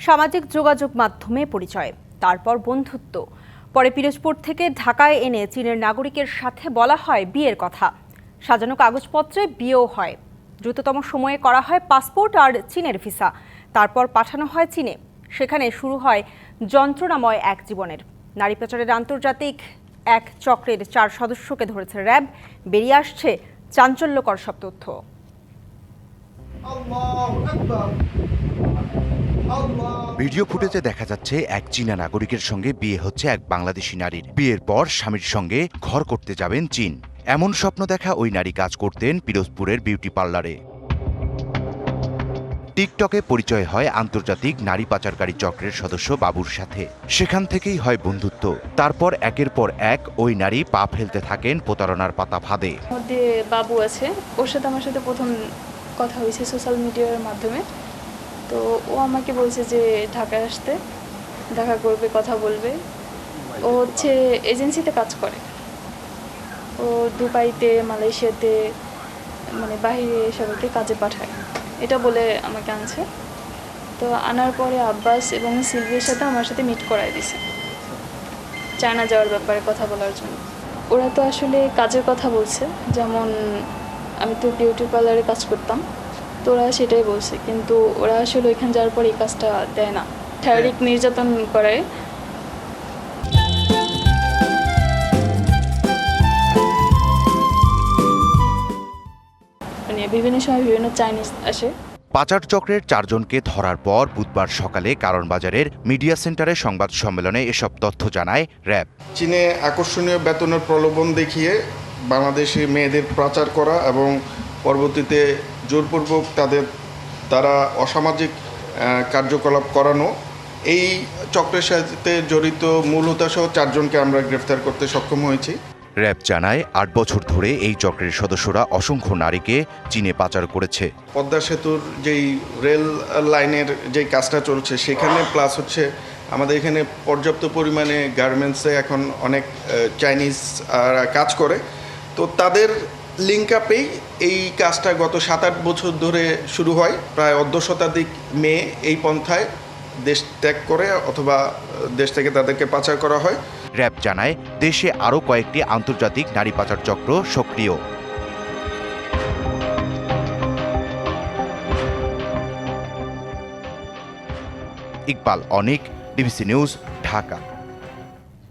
সামাজিক যোগাযোগ মাধ্যমে পরিচয়, তারপর বন্ধুত্ব। পরে পিরোজপুর থেকে ঢাকায় এনে চীনের নাগরিকের সাথে বলা হয় বিয়ের কথা। সাজানো কাগজপত্রে বিয়েও হয়। দ্রুততম সময়ে করা হয় পাসপোর্ট আর চীনের ভিসা। তারপর পাঠানো হয় চীনে। সেখানে শুরু হয় যন্ত্রণাময় এক জীবনের। নারী পাচারের আন্তর্জাতিক এক চক্রের চার সদস্যকে ধরেছে র্যাব। বেরিয়ে আসছে চাঞ্চল্যকর সব তথ্য। ভিডিও ফুটেজে দেখা যাচ্ছে এক চীনা নাগরিকের সঙ্গে বিয়ে হচ্ছে এক বাংলাদেশি নারীর। বিয়ের পর স্বামীর সঙ্গে ঘর করতে যাবেন চীন। এমন স্বপ্ন দেখা ওই নারী কাজ করতেন পিরোজপুরের বিউটি পার্লারে। টিকটকে পরিচয় হয় আন্তর্জাতিক নারী পাচারকারী চক্রের সদস্য বাবুর সাথে। সেখান থেকেই হয় বন্ধুত্ব। তারপর একের পর এক ওই নারী পা ফেলতে থাকেন প্রতারণার পাতা ফাঁদে। বাবু আছে, ওর সাথে আমার সাথে প্রথম কথা হয়েছে সোশ্যাল মিডিয়ার মাধ্যমে। তো ও আমাকে বলছে যে, ঢাকায় আসতে, দেখা করবে, কথা বলবে। ও হচ্ছে এজেন্সিতে কাজ করে। ও দুবাইতে, মালয়েশিয়াতে মানে বাইরে সবাইকে কাজে পাঠায়। এটা বলে আমাকে আনছে। তো আনার পরে আব্বাস এবং সিলভির সাথে আমার সাথে মিট করায় দিছে। চায়না যাওয়ার ব্যাপারে কথা বলার জন্য। ওরা তো আসলে কাজের কথা বলছে। যেমন, আমি তো বিউটি পার্লারে কাজ করতাম। তো ওরা সেটাই বলছে কিন্তু ওরা আসলে ওইখানে যাওয়ার পর এই কাজটা দেয় না। শারীরিক নির্যাতন করায় মানে বিভিন্ন সময় বিভিন্ন চাইনিজ আসে। পাচার চক্রের চারজনকে ধরার পর বুধবার সকালে কারণ বাজারের মিডিয়া সেন্টারে সংবাদ সম্মেলনে এসব তথ্য জানায় র্যাব। চীনে আকর্ষণীয় বেতনের প্রলোভন দেখিয়ে বাংলাদেশি মেয়েদের পাচার করা এবং পরবর্তীতে জোরপূর্বক তাদের দ্বারা অসামাজিক কার্যকলাপ করানো। এই চক্রের সাথে জড়িত মূল হোতাসহ চারজনকে আমরা গ্রেফতার করতে সক্ষম হয়েছি। র্যাব জানায় আট বছর ধরে এই চক্রের সদস্যরা অসংখ্য নারীকে চীনে পাচার করেছে। পদ্মা সেতুর যেই রেল লাইনের যেই কাজটা চলছে সেখানে প্লাস হচ্ছে আমাদের এখানে পর্যাপ্ত পরিমাণে গার্মেন্টসে এখন অনেক চাইনিজ কাজ করে। তো তাদের লিঙ্ক আপেই এই কাজটা গত সাত আট বছর ধরে শুরু হয়। প্রায় অর্ধ শতাধিক মেয়ে এই পন্থায় দেশ ত্যাগ করে অথবা দেশ থেকে তাদেরকে পাচার করা হয়। র্যাব জানায়, দেশে আরও কয়েকটি আন্তর্জাতিক নারী পাচার চক্র সক্রিয়। Iqbal Anik DBC news, Dhaka.